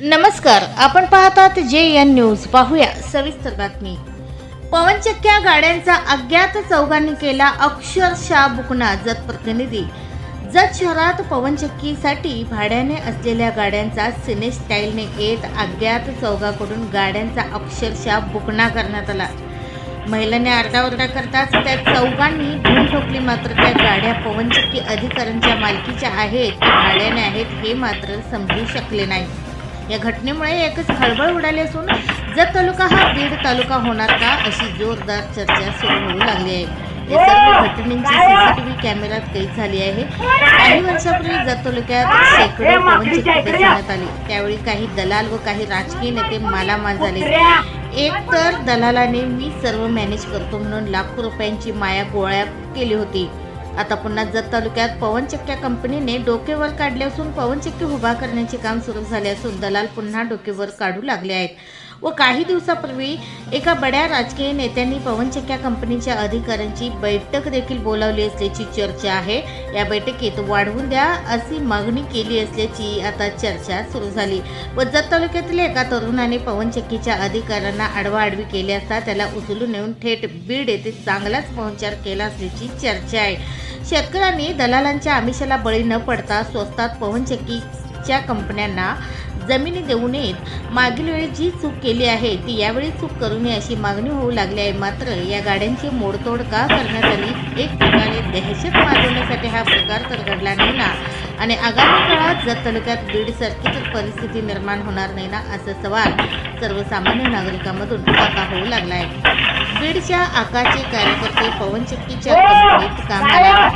नमस्कार आपण पाहतात जे एन न्यूज. पाहूया सविस्तर बातमी. पवनचक्क्या गाड्यांचा अज्ञात चौघांनी केला अक्षरशः बुकना जत प्रतिनिधी. जत शहरात पवनचक्कीसाठी भाड्याने असलेल्या गाड्यांचा सिने स्टाईलने येत अज्ञात चौघाकडून गाड्यांचा अक्षरशः बुकना करण्यात आला. महिलांनी आरडाओरडा करताच त्या चौघांनी धूम ठोकली मात्र त्या गाड्या पवनचक्की अधिकाऱ्यांच्या मालकीच्या आहेत. की भाड्याने आहेत हे मात्र समजू शकले नाही. या घटनेमुळे एकच खळबळ उडाली असून जत तालुका हा बीड तालुका होणार का अशी जोरदार चर्चा सुरू होऊ लागली आहे. या सर्व घटनेची सीसीटीव्ही कॅमेऱ्यात कैद झाली आहे. काही वर्षापूर्वी जत तालुक्यात शेकडो पवनचक्की बसवण्यात आली. त्यावेळी काही दलाल व काही राजकीय नेते मालामाल झाले. एक तर दलालाने मी सर्व मॅनेज करतो म्हणून लाखो रुपयांची माया गोळ्या केली होती. आता पुन्हा जत तालुक्यात पवनचक्क्या कंपनीने डोकेवर काढले असून पवनचक्की उभा करण्याचे काम सुरू झाले असून दलाल पुन्हा डोकेवर काढू लागले आहेत. व काही दिवसापूर्वी एका बड्या राजकीय नेत्यांनी पवनचक्क्या कंपनीच्या अधिकाऱ्यांची बैठक देखील बोलावली असल्याची चर्चा आहे. या बैठकीत वाढवून द्या अशी मागणी केली असल्याची आता चर्चा सुरू झाली. व जत तालुक्यातील एका तरुणाने पवनचक्कीच्या अधिकाऱ्यांना आडवाआडवी केली असता त्याला उचलून नेऊन थेट बीड येथे चांगलाच पाहुणचार केला असल्याची चर्चा आहे. शेतकऱ्यांनी दलालांच्या आमिषाला बळी न पडता स्वस्तात पवनचक्कीच्या कंपन्यांना जमिनी देऊ नयेत. मागील वेळी जी चूक केली आहे ती यावेळी चूक करू नये अशी मागणी होऊ लागली आहे. मात्र या गाड्यांची मोडतोड का करण्यात आली? एक प्रकारे दहशत माजवण्यासाठी हा प्रकार तर घडला नाही ना? आणि आगामी काळात जर तालुक्यात बीडसारखी तर परिस्थिती निर्माण होणार नाही ना? असा सवाल सर्वसामान्य नागरिकांमधून काका होऊ लागला आहे. बीडच्या आकाचे कार्यकर्ते पवनचक्कीच्या कंपनीत कामाला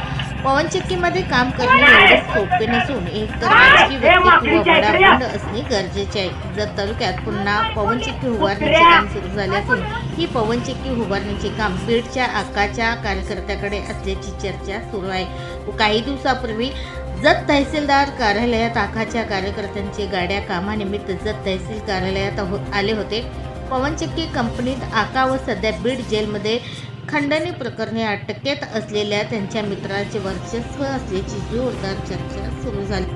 पवनचक्कीमध्ये काम करणे एवढे सोपे नसून एक तर राजकीय व्यक्ती किंवा बडाबंड असणे गरजेचे आहे. जर तालुक्यात पुन्हा पवनचक्की उभारण्याचे काम सुरू झाले असून ही पवनचक्की उभारण्याचे काम बीडच्या आकाच्या कार्यकर्त्याकडे असल्याची चर्चा सुरू आहे. काही दिवसापूर्वी जत तहसीलदार कार्यालयात आखाच्या कार्यकर्त्यांची गाड्या कामानिमित्त जत तहसील कार्यालयात हो- आले होते. पवनचक्की कंपनीत आका व सध्या बीड जेलमध्ये खंडणी प्रकरणी अटकेत असलेल्या त्यांच्या मित्राचे वर्चस्व असल्याची जोरदार चर्चा सुरू झाली.